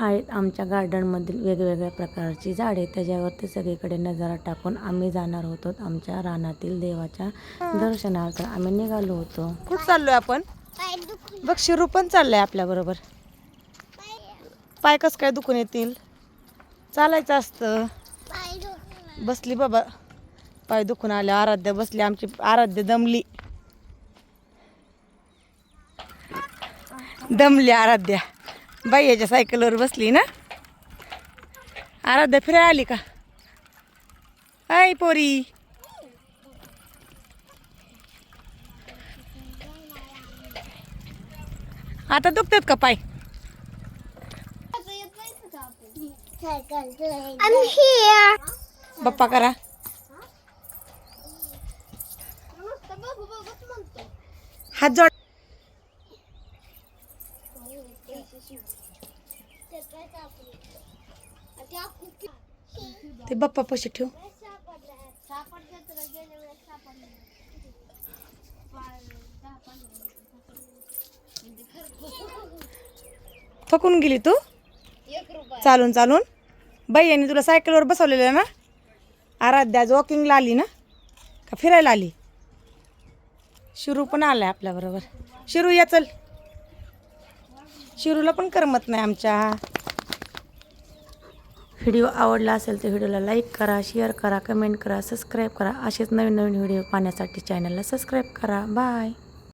आहेत आमच्या गार्डनमधील वेगवेगळ्या प्रकारची झाडे. त्याच्यावरती सगळीकडे नजारा टाकून आम्ही जाणार होतो आमच्या रानातील देवाच्या दर्शनार्थ. आम्ही निघालो होतो. कुठं चाललोय आपण? बघ शिरू पण चाललंय आपल्या बरोबर. पाय कस काय दुखून येतील? चालायचं असतं. बसली बाबा. पाय दुखून आले आराध्या बसली. आमची आराध्या दमली. दमली आराध्या. बाई याच्या सायकलवर बसली ना आराध्या फिरायला आली का हाय पोरी आता दुखतात का पाय. बाप्पा करा हात जोड ते बाप्पा पैसे ठेव. थकून गेली तू? चालून चालून. बाई यांनी तुला सायकलवर बसवलेलं ना? आराध्या आज वॉकिंगला आली ना? का फिरायला आली? शिरू पण आलाय आपल्याबरोबर शिरू या चल. शिरूला पण करमत नाही आमच्या. व्हिडिओ आवडला असेल तर व्हिडिओला लाईक करा शेअर करा कमेंट करा सबस्क्राईब करा. असेच नवीन नवीन व्हिडिओ पाहण्यासाठी चॅनलला सबस्क्राईब करा. बाय.